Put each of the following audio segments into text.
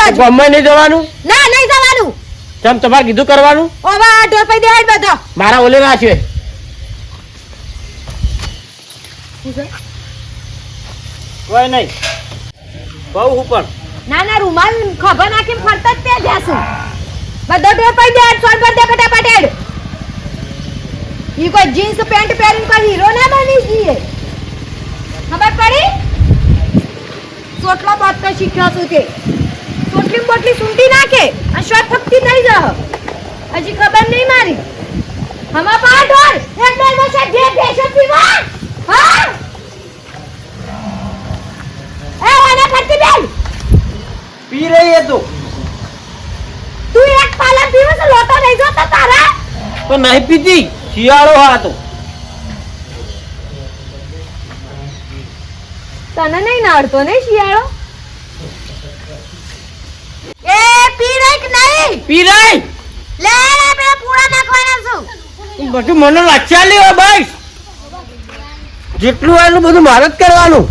બાજુ. ગમે નહીં જવાનું? ના નહીં જવાનું. ચમ તમારે કીધું કરવાનું? ઓવા આ ઢોર પઈ દે બધો. મારા ઓલે ના છે કોઈ નહીં. બહુ ઉપર. ના ના રૂમાલ ખભા નાખીને ફરતા જ ત્યાં જાશું. બધો ઢોર પઈ દે સોલ પર દે ફટાફટ હેડ. ઈ કોઈ જીન્સ પેન્ટ પહેરીને કોઈ હીરો ના બની ગઈ ખબર પડી? સોટલો બાત તો શીખ્યો છું તે. સોટલી પોટલી સૂંટી નાખે અને શોટ ફકતી થઈ જહ હજી ખબર નહીં મારી. હમા પા ઢોર. એક બે મસા જે ભેસો પીવા હા? એ ઓને ફરતી બેન. પી રહી હે તું. તું એક પાલા પીવો તો લોટો લઈ જો તો તારા? તો નહીં પીતી. શિયાળો હા તો. તને નહીં નડતો ને શિયાળો? એ પી કે નહીં. પી રહી લે આપણે પૂરા નાખવાના છું. બધું મને લચ્યા લેવા બસ. જેટલું આનું બધું મારે જ કરવાનું.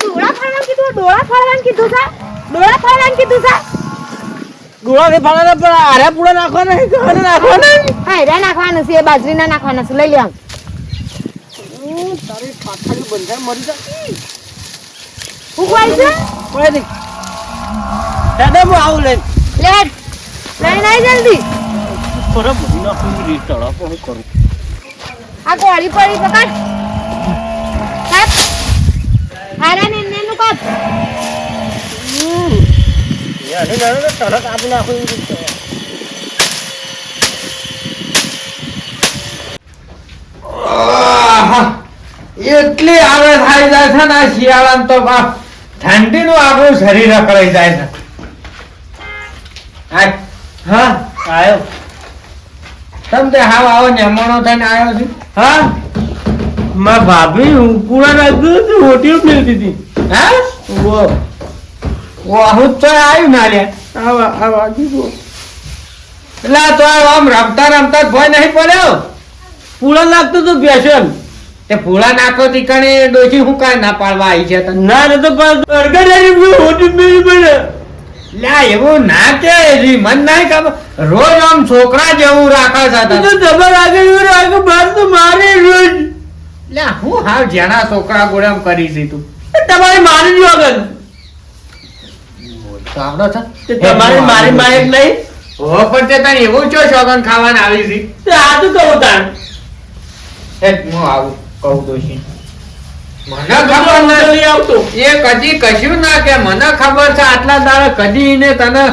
ડોળા ફાડવાનું કીધું ડોળા ફાડવાનું કીધું છે? ડોળા ફાડવાનું કીધું છે? ગોળા ને ફાળા પણ આરે પૂરા નાખવાના નહીં ઘરે નાખવાના એરા નાખવાના છે એ બાજરીના નાખવાના છે. લઈ લે તારી મરી જાય. ઉગવાય છે કોઈ નહીં દાદા હું આવું લઈને. લે હેડ. લઈને આય જલ્દી. ખરા પણ કરું. આ ગોળી પડી પકડ. કાપ હારા ને નેનું કાપ. યાર દાદા તરત આપી નાખું એવી રીત. એટલી આવે થાય જાય છે ને આ શિયાળામાં તો બાપ. ઠંડીનું આપણું શરીર અકળાઈ જાય છે. હા? તમ હાવ આવો જમણો થઈને આવ્યો છે. હા? માં ભાભી હું પૂરા નાખ્યું હતું હોટી મેળતી હતી. હા? વો હું તો આવ્યું ના લે આવા આવા કીધું એટલે તો આમ રમતા રમતા ભય નહીં પડ્યો. પૂરા લાગતું હતું બેસન તે ભૂલા નાખો તી કણે ડોશી હું કાય ના પાડવા આવી છે ના ના તો પણ અડગડાની હોટી મેળી પડે. લા એવું ના કે રી મન ના કામ રોજ આમ છોકરા જેવું રાખા છે તો. તમારે આગળ એવું રાખો બાર તો મારે રોજ. લા હું હાવ જેના છોકરા ગોળે આમ કરી છે તું. તમારે મારી જો આગળ સાંભળો છો. તમારે મારી માયક નહીં. હો પણ તે તને એવું ચો શોગન ખાવાના આવી છે. આ તો કહું તાણ. હું આવું. કહું દોશી મને ખબર નથી આવતો. એ કદી કશું ના કે મને ખબર છે આટલા દાડા કદી એને તને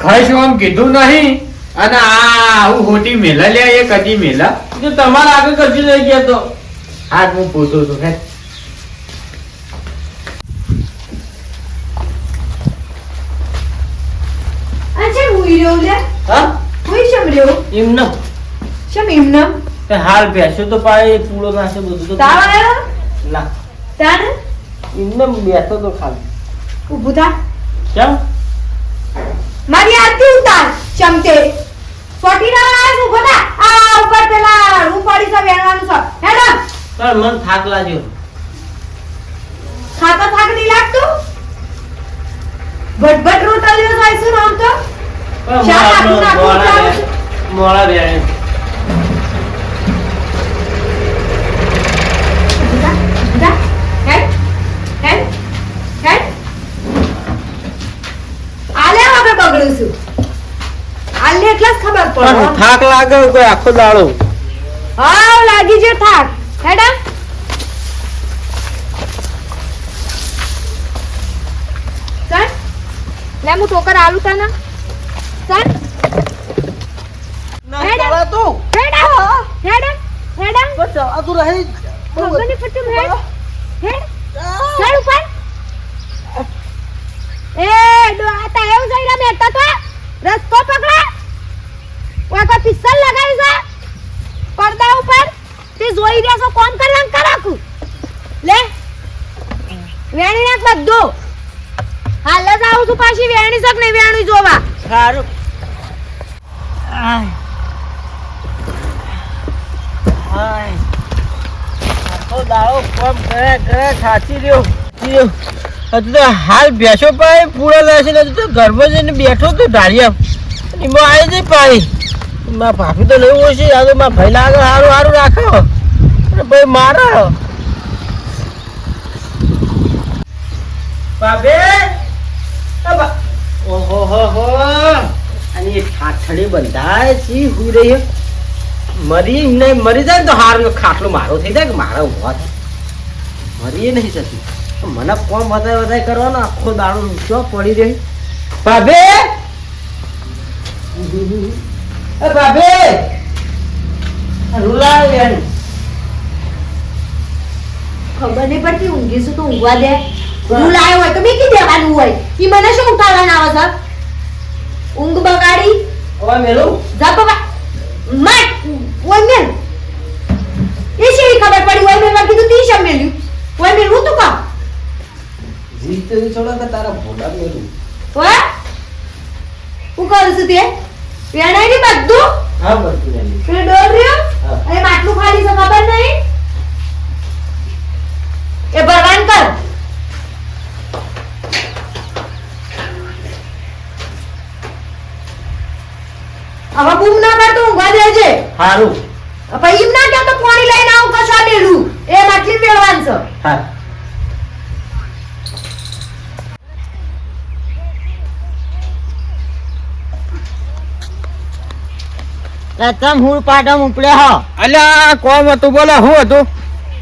ખર્ચ આમ કીધું નહીં. અને આ આવું ખોટી મેલા લે એ કદી મેલા. જો તમારા આગળ કશું લઈ ગયા તો? હા હું પૂછું છું હે. અચ્છા હુઈ રહ્યો લે હા? હું શમ રહ્યો? એમ ના. શમ એમ તે હાલ બેસ્યો તો પાડે પૂળો નાશે બધું તો તાવ આવ્યો? ના તાને એમને બેસો તો ખાલી. ઊભું થા. કેમ? મારી આરતી ઉતાર ચમતે સોટી ના આસ ઊભો થા. આ ઉપર પેલા રૂમ પડી છે વેણવાનું છે. હેડો. પણ મન થાક લાગ્યો. ખાતા થાક નહીં લાગતું. ભટભટ રોટલીઓ થાય છે ને આમ તો? પણ શા મોડા- નાખું નાખું મોડા ચાલે બે- મોડા બે ઊભું થા, ઊભું થા. હેડ હેડ હેડ આલે હવે છું આલે એટલા જ ખબર પડે. થાક લાગે કોઈ આખો દાડો. હા લાગી જે થાક. હેડા. સર? લે હું ટોકર આલુ તને. ના હેડા. હેડા. હો હેડા. હેડા ભગવાનની ફટમ હેડ. હેડ. ચાલ ઉપર એ આતા એવું જઈ બેઠા તો? રસ્તો પકડા. ઓય કોઈ પિસ્તલ લગાવી છે? પડદા ઉપર? તે જોઈ રહ્યા છો, કોમ કરવાનું રાખું લે, વેણી નાખ બધું. હાલ જ આવું છું પાછી, વેણી શક નહીં વેણી જોવા? સારું. આય. આય. દાડો કોમ કરે કરે, સાચી રહ્યો. હજુ તો હાલ બેસો પાય પૂરા લેશે ને તો ઘરમાં જઈને બેઠો તો ઢાળિયા એમાં આવી જઈ પાણી મા ભાભી તો લેવું હશે તો મારા ભાઈ લાગે સારું સારું રાખો. ભાઈ, મારો. ભાભી ઓહો, હો હો. અને ઠાઠડી બંધાય છે હું રહી. મરી નહીં, મરી જાય તો હારું, ખાટલો મારો થઈ જાય કે મારા ઊભા થાય? મરી નહીં જતી. મને કોમ વધારે વધારે કરવાનો આખો દાડો ઊંચો પડી રહી ભાભે! એ ભાભે! રૂલા બેન ખબર નહીં પડતી ઊંઘી શું તો ઊંઘવા દે. હું લાયો હોય તો મેકી દેવાનું હોય. ઈ મને શું ઉઠાડવાના આવે છે? ઊંઘ બગાડી. હવે મેલું? જા બાબા મત! ઓય મેલ. એ શી ખબર પડી? ઓય મેલ કીધું તી શમ મેલ્યું. ઓય મેલ હું તું કા જીત તો છોડો કે તારા ભોડા મેલું ઓય હું કરું છું તે? પેણાઈ ની બધું? હા બધું મેલું પેલો ડોર રહ્યો? અરે માટલું ખાલી છે ખબર નહીં? એ ભરવાન કર. હવે બૂમ ના પાડતો ઊંઘવા દેજે. સારું પછી એમ ના કહેતો પાણી લઈને આવું કશા ડેલું એ માટલી મેળવાનું છે. હા. તમ હું પાટમ ઉપડે હો. અલ્યા કોમ હતું બોલે હું હતું?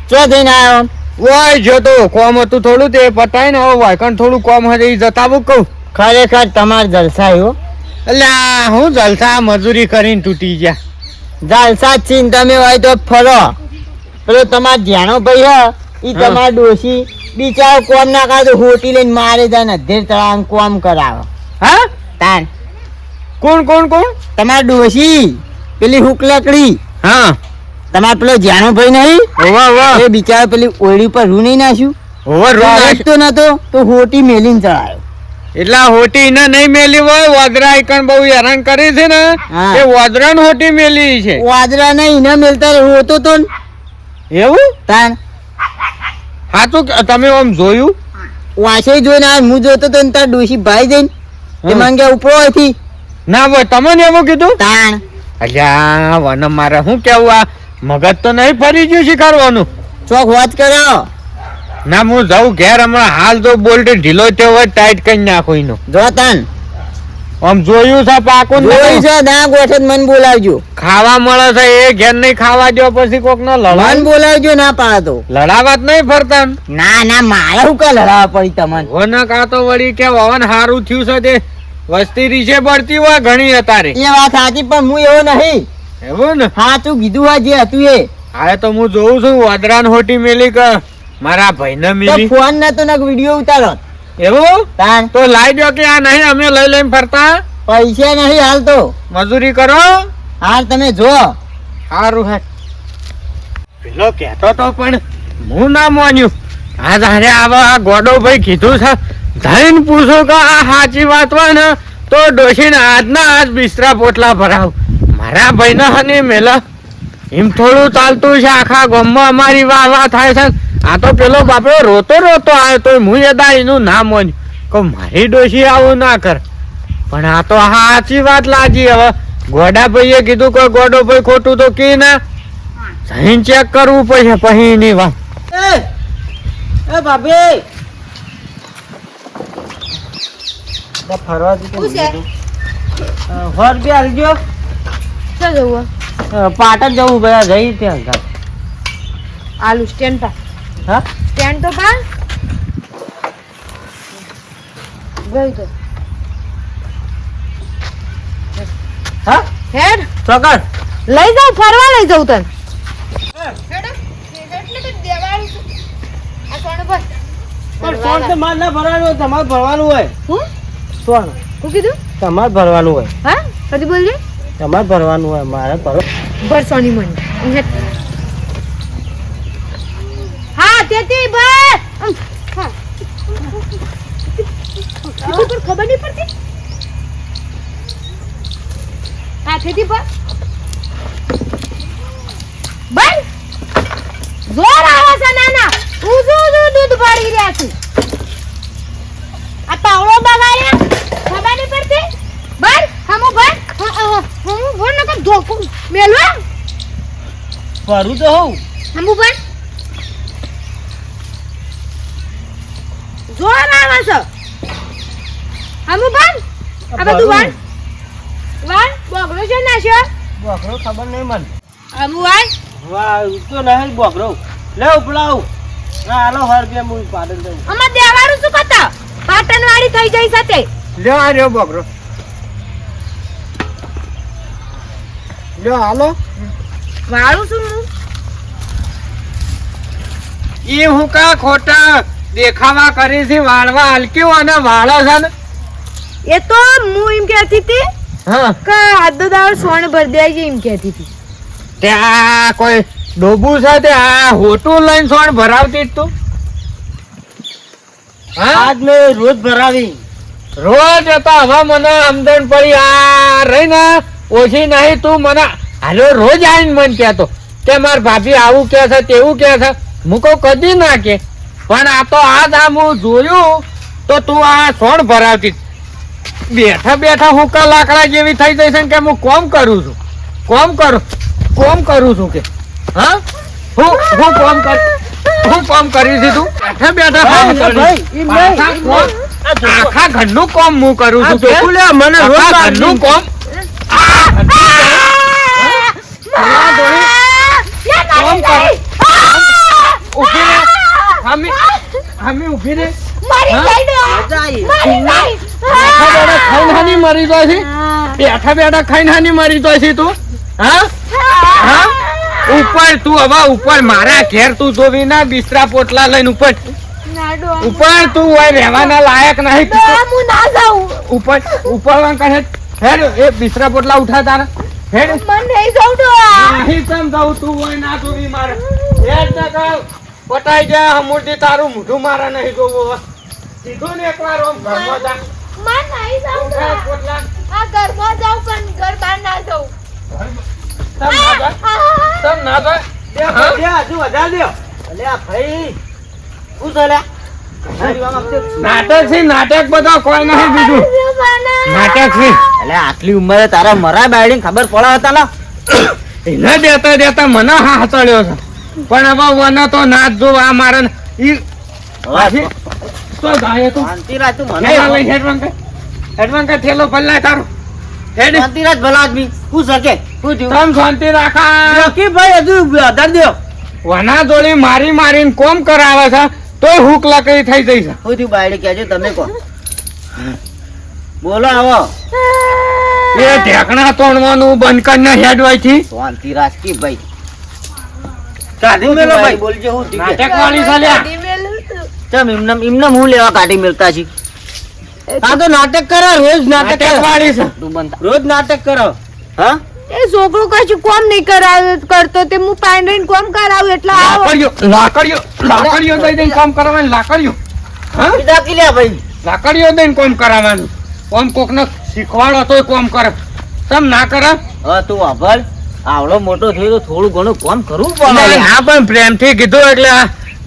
ચો થઈને આવ્યો? ઓય જોતો કોમ હતું થોડું તે પતાય ને હવે વાયકણ થોડું કોમ હશે ઈ જતાવું કહું. ખરેખર તમારે જલસા આવ્યો અલ્યા હું જલસા મજૂરી કરીને તૂટી ગયા. જલસા છીન તમે હોય તો ફરો. પેલો તમાર ધ્યાનો ભાઈ હ ઈ હા. તમાર ડોશી બિચારો કોમ ના કાઢો હોટી લઈને મારે જાય ને અધેર તળાવ કોમ કરાવો. હા? તાન. કોણ કોણ કોણ? તમાર ડોશી. પેલી હુક લકડી. હા. તમારે પેલો ધ્યાનો ભાઈ નહીં ઓવા ઓવા એ બિચારો પેલી ઓળી પર રૂ નહીં નાખ્યું? ઓવા રોજ તો નતો તો હોટી મેલીને ચડાયો. એટલે હોટી ને નહીં મેલી હોય વાદરા એકણ બહુ હેરાન કરી છે ને. એ વાદરા હોટી મેલી છે. વાદરા ને ના મેલતા રોતો તો એવું? તાન. હા તો તમે આમ જોયું? વાંચે જોઈને આ હું જોતો તો તાર ડોશી ભાઈ જઈને એ. માંગ્યા ઉપરો હતી ના ભાઈ તમને એવું કીધું? તાણ. અલ્યા મારે શું કેવું આ? મગજ તો નહીં ફરી ગયું શીખરવાનું ચોક વાત કર્યો? ના હું જાઉં ઘેર હમણાં હાલ તો બોલ્ટ ઢીલો થયો હોય ટાઈટ કરી નાખો એનો. જો તન આમ જોયું છે પાકું જોયું છે ના ગોઠે મન બોલાવજો. ખાવા મળે છે એ ઘેર નહીં ખાવા દો પછી કોક નો મન લડાવ બોલાવજો ના પાડતો. લડાવત નહીં ફરતા ના ના મારે શું કા લડાવવા પડી તમને? વન કા તો વળી કે વવન હારું થયું છે તે. વસ્તી રીશે પડતી હોય ઘણી અતારે. એ વાત સાચી પણ હું એવો નહીં. એવું ને? સાચું કીધું હોય જે હતું એ. હવે તો હું જોઉં છું વાદરાન હોટી મેલી કે મારા ભાઈને તો મેલી. ફોન ને વિડિયો ઉતારો. એવું? તાન તો લાઈ દો કે આ નહીં અમે લઈ લઈને ફરતા? પૈસા નહીં હાલ તો. મજૂરી કરો? હાલ તમે જો. સારું હે. પેલો કહેતો તો પણ હું ના માન્યું. આ તારે આવા ગોડો ભાઈ કીધું છે જઈને પૂછો કે આ સાચી વાત હોય ને તો ડોશીને આજના આજ બિસ્તરા પોટલા ભરાવ. મારા ભાઈને હને મેલા. એમ થોડું ચાલતું છે આખા ગામમાં અમારી વાહ વાહ થાય છે. આ તો પેલો બાપડો રોતો રોતો આવ્યો તો હું એદા એનું નામ માન્યું કે મારી ડોશી આવું ના કર. પણ આ તો સાચી વાત લાગી હવે. ગોડા ભાઈએ કીધું કે ગોડો ભાઈ ખોટું તો કી ના? જઈને ચેક કરવું પડશે પછી એની વાત. એ એ ભાભી તો ફરવા જતો છે? જવું? પાટણ જવું બધા જઈ ત્યાં ઘર. આલુ સ્ટેન્ડ પર. હા? સ્ટેન્ડ તો પર ગઈ તો. હા? હેડ. ચોકર લઈ જાઉં ફરવા લઈ જાઉં તને. પણ સોન તમારે ના ભરવાનું હોય તમારે ભરવાનું હોય. હું? સોન શું કીધું? તમારે ભરવાનું હોય. હા? કદી બોલજે. તમારે ભરવાનું હોય મારે ભરો. ભરસોની મને. હા તેથી બસ હા. ખબર નહીં પડતી? હાથેથી પર બસ જોર આવે છે નાના. ઉજુ ઉજુ દૂધ ભરી રહ્યા છું? આ તાવડો બગાડ્યા? બર હમુ ભર. હમુ ભર નકર ધોકું. મેલો? ભરું તો હોઉં. હમુ ભર. જોર આવે છે. હમુ ભર. આ બધું વાળ. વાળ બોગડો છે નાશ્યો બોકરો ખબર નહીં મને. હમુ વાળ. વાહ તો નહીં બોકરો. લે ઉપલાવ હાલો હર બે હું પાડન દઉં અમાર દેવાળું શું કરતા? પાટણ વાળી થઈ જઈ સાથે. લ્યો આ રહ્યો બકરો. લ્યો હાલો. વાળું શું હું? ઈ હું કા ખોટા દેખાવા કરી છે વાળવા હલક્યું અને વાળો છે ને. એ તો હું એમ કહેતી હતી હા. કે આદો દાળ સોણ ભર દેજે એમ કહેતી હતી. ત્યાં કોઈ ડોબું છે તે આ હોટું લઈને સોણ ભરાવતી તું? હા? આજ મેં રોજ ભરાવી. રોજ હતા હવે મને આમદન પડી. આ રહી ને ઓછી નહીં તું મને હાલો રોજ આવીને મન કહેતો. કે માર ભાભી આવું કે છે તેવું કે છે. મૂકો કદી ના કે પણ આ તો આ આ હું જોયું તો તું આ સોણ ભરાવતી બેઠા બેઠા હુકા લાકડા જેવી થઈ જઈશ ને કે હું કોમ કરું છું. કોમ કરું કોમ કરું છું કે. હા? હું હું કોમ કર હું કોમ કરી છે તું? બેઠા બેઠા. આખા ઘરનું કોમ હું કરું છું મને રોજ ઘરનું કોમ મારી. મારી જાય છે બેઠા બેઠા ખાઈને હાની મરી જાય છે તું હા હા ઉપર તું હવે ઉપર મારા ઘેર તું જોવી ના બિસ્તરા પોટલા લઈને ઉપર ઉપર તું હોય રહેવાના લાયક નહીં ઉપર ઉપર કહે હેડ એ બિસરા પોટલા ઉઠા તારા. હેડ. મન નહીં જાઉં તો નહીં સમજાવું તું હોય ના જોવી મારે. હેડ ના કહું પટાઈ જા મૂર્તિ તારું મોઢું મારા નહીં જોવું સીધો સીધું ને એકવાર ઓમ ઘરમાં જા. મન નહીં જાઉં તો આ. ઘરમાં જાઉં પણ ઘર બહાર ના જાઉં. તમ ના જાય તમ ના જાય બે? બે હજુ વધારે દ્યો. અલ્યા ભાઈ શું છે નાટક છે નાટક બધા કોઈ નહીં બીજું. નાટક છે એટલે આટલી ઉંમરે તારા મરા બાયડીને ખબર પડે હતા ને એને દેતા દેતા મને હા ચડ્યો છે. પણ હવે વને તો નાચ જો આ મારે ઈ તો તું. મને લઈ હેડવાન કર થેલો ભલાય તારો. હેડ. શાંતિ ભલા આદમી. શું શકે શું થયું? તમ શાંતિ રાખા. લકી ભાઈ હજુ વના જોડી મારી મારીને કોમ કરાવે છે. તોય હુક લાકડી થઈ જઈ છે. થયું બાયડી કહેજો તમે કહો. બોલો આવો. એ ઢેકણા તોડવાનું બંધ કરીને હેડવાયથી શાંતિ રાજકી ભાઈ. કાઢી મેલો ભાઈ? બોલજો હું નાટક વાળી ચાલ્યા ચમ ઇમનમ ઇમનમ હું લેવા કાઢી મેલતા છી? આ તો નાટક કરો રોજ નાટક નાટક વાળી છે. રોજ નાટક કરો. હા? એ છોકરો કશું કોમ નહીં કરાવે કરતો તે હું પાણી રહીને કોમ કરાવું એટલે લાકડીઓ લાકડીઓ લાકડીઓ દઈ દઈને કામ કરાવવાનું લાકડીઓ. હા? દાખી લે ભાઈ. લાકડીઓ દઈને કોમ કરાવવાનું. કોમ કોકને શીખવાડો તોય કોમ કરે. તમ ના કરે? હા તું આભાર આવડો મોટો થયો તો થોડું ઘણું કોમ કરવું પડે હા પણ પ્રેમથી કીધું એટલે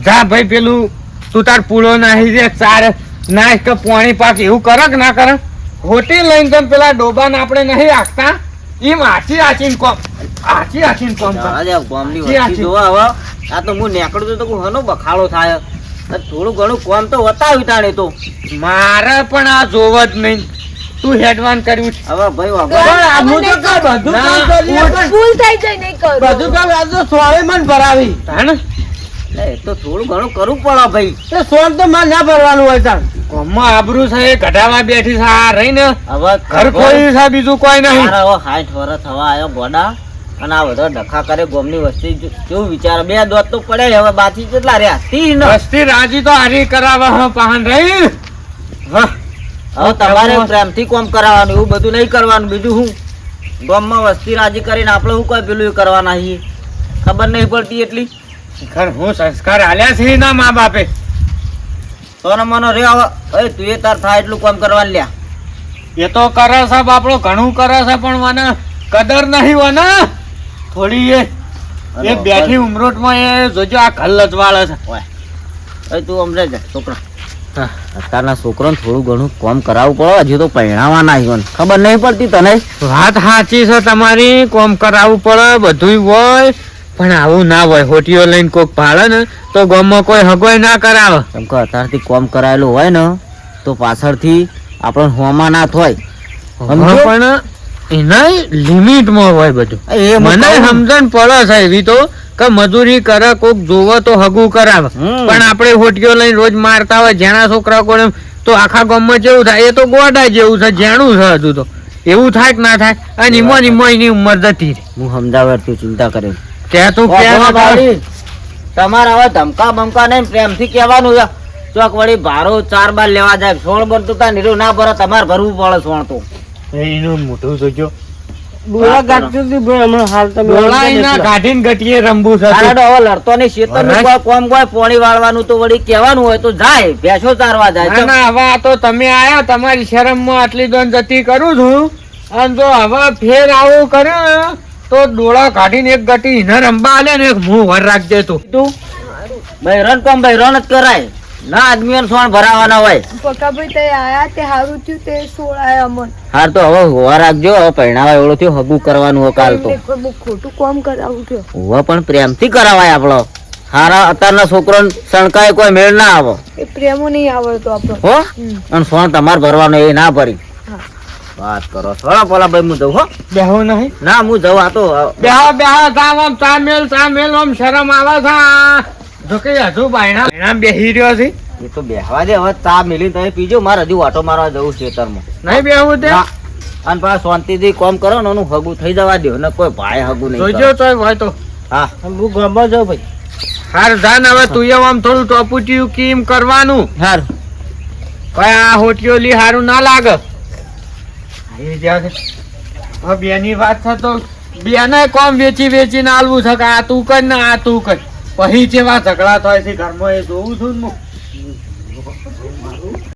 જા ભાઈ પેલું તું તાર પૂળો નાહી દે ચાર નાખ કે પાણી પાક એવું કરે કે ના કરે? હોટી લઈને તમે પેલા ડોબાને આપણે નહીં રાખતા એમ આછી આચીને કોમ આછી આચીને કોમ કરે. જવા દે, ગામની જી, વસ્તી જોવા હવે. આ તો હું નીકળતો તો કોઈ હનો બખાડો થાય. થોડું ઘણું કોમ તો વતાવ્યું તાણે તો. મારે પણ આ જોવ જ નહીં. તું હેડવાન કર્યું છે. હવે ભાઈ હું તો બધું ના, કામ કરી લે પણ ભૂલ થઈ જાય નહીં બધું કામ આજ તો સોળે મન ભરાવી. તાણે એ તો થોડું ઘણું કરવું પડે ભાઈ. એ સોન તો માર ના ભરવાનું હોય તાર. ગામમાં આબરૂ છે કઢાવા બેઠી છે આ હવે ઘર ખોઈ છે બીજું કોઈ નહીં. હવે સાઠ વર્ષ થવા આવ્યો ગોડા અને આ બધા ડખા કરે ગોમની વસ્તી. કેવું વિચાર? બે દોત તો પડે હવે બાકી કેટલા રહ્યા? તીન. વસ્તી રાજી તો હારી કરાવવા હ રહી. હવે તમારે પ્રેમથી કોમ કરાવવાનું એવું બધું નહીં કરવાનું. બીજું શું ગામમાં વસ્તી રાજી કરીને આપણે શું કોઈ પેલું કરવાના છીએ? ખબર નહીં પડતી એટલી? ઘર હું સંસ્કાર આલ્યા છે એના મા બાપે સોનો મનો રે હવે. એ તું એ તાર થાય એટલું કામ કરવા લ્યા. એ તો કરે છે બાપડો ઘણું કરે છે પણ મને કદર નહીં વને થોડી એ એ બેઠી ઉમરોટમાં એ જોજો આ કલ્લત વાળે છે. એ તું છે છોકરા. અત્યારના છોકરાને થોડું ઘણું કોમ કરાવવું પડે હજુ તો પહેણાવા ના આવ્યો. ખબર નહીં પડતી તને? વાત સાચી છે તમારી કોમ કરાવવું પડે બધું હોય. પણ આવું ના હોય હોટીઓ લઈને કોક ભાડે ને તો ગામમાં કોઈ હગોય ના કરાવે. કેમ કે અત્યારથી કોમ કરાયેલું હોય ને તો પાછળથી આપણને હોમાં ના થાય. પણ એના લિમિટમાં હોય બધું. એ મને સમજણ પડે છે એવી તો કે મજૂરી કરે કોક જોવે તો હગું કરાવે. પણ આપણે હોટીઓ લઈને રોજ મારતા હોય જેના છોકરા કોને તો આખા ગામમાં જેવું થાય. એ તો ગોડા જેવું છે જેણું છે હજુ તો. એવું થાય કે ના થાય? અને ઈમો નિમો એની ઉંમર જતી હું સમજાવે તું ચિંતા કરે. તું ક્યાં હતા? તમારે હવે ધમકા બમકા નહીં પ્રેમથી કહેવાનું છે. ચોક વળી ભારો ચાર બાર લેવા જાય સોણ બનતું તા નીરું ના ભરો તમારે ભરવું પડે સોણ તો. એનું મોટું જોજો ડોળા હતી ભાઈ હમણાં હાલ તમે ડોળા એના કાઢીને ગટીએ રંબુ છે આના હવે લડતો નહીં શેતર વરાજ. કોઈ કોમ કોઈ પોણી વાળવાનું તો વળી કહેવાનું હોય તો જાય ભેંસો ચારવા જાય ના ના હવે આ તો તમે આયા તમારી શરમમાં આટલી દોન જતી કરું છું. અને જો હવે ફેર આવું કર્યું તો ડોળા કાઢીને એક ગટી ઇનર અંબા આલે ને એક મું વર રાખજે તું. તું? બહેરણ કોમ બહેરણ જ કરાય. ના આદમીઓ સોણ ભરાવાના હોય. પકાભાઈ તે આયા તે હારું થયું તે સોળાય અમન. હાર તો હવે હોવા રાખજો હવે પહેણાવા એવડો થયો હગું કરવાનું હોય કાલ તો. ખોટું કામ કરાવું થયો હોવા પણ પ્રેમથી કરાવાય આપણો હારા અત્યારના છોકરો સણકાય કોઈ મેળ ના આવે. એ પ્રેમો નહીં આવડતો આપણો. હો? અને સોણ તમારે ભરવાનો એ ના ભરી. વાત કરો થોડા પેલા ભાઈ હું જઉં હો. બેહો નહીં. ના હું જઉં આ તો બેહો બેહો સામ આમ ચા મેલ ચા મેલ આમ શરમ આવે છે. જો કે હજુ બાયણા બાયણા બેહી રહ્યો છે. એ તો બેહવા દે હવે ચા મિલી તમે પીજો મારે હજુ વાટો મારવા જવું છે તરમાં નહીં બેહવું તે. અને પાછા શાંતિથી કોમ કરો ને એનું હગું થઈ જવા દો ને કોઈ ભાઈ હગું નહીં જોજો તો તોય હોય તો. હા. હું ગામમાં જાઉં ભાઈ. હાર જાન હવે તું એમ આમ થોડું ટોપુટિયું કેમ કરવાનું. હાર. કઈ આ હોટીઓ લી હારું ના લાગે. એ જ્યાં બેની વાત છે તો બેને કોમ વેચી વેચીને આલવું છે કે આ તું કર ને આ તું કર પછી જેવા ઝઘડા થાય છે, ઘરમાં એ જોઉં છું ને.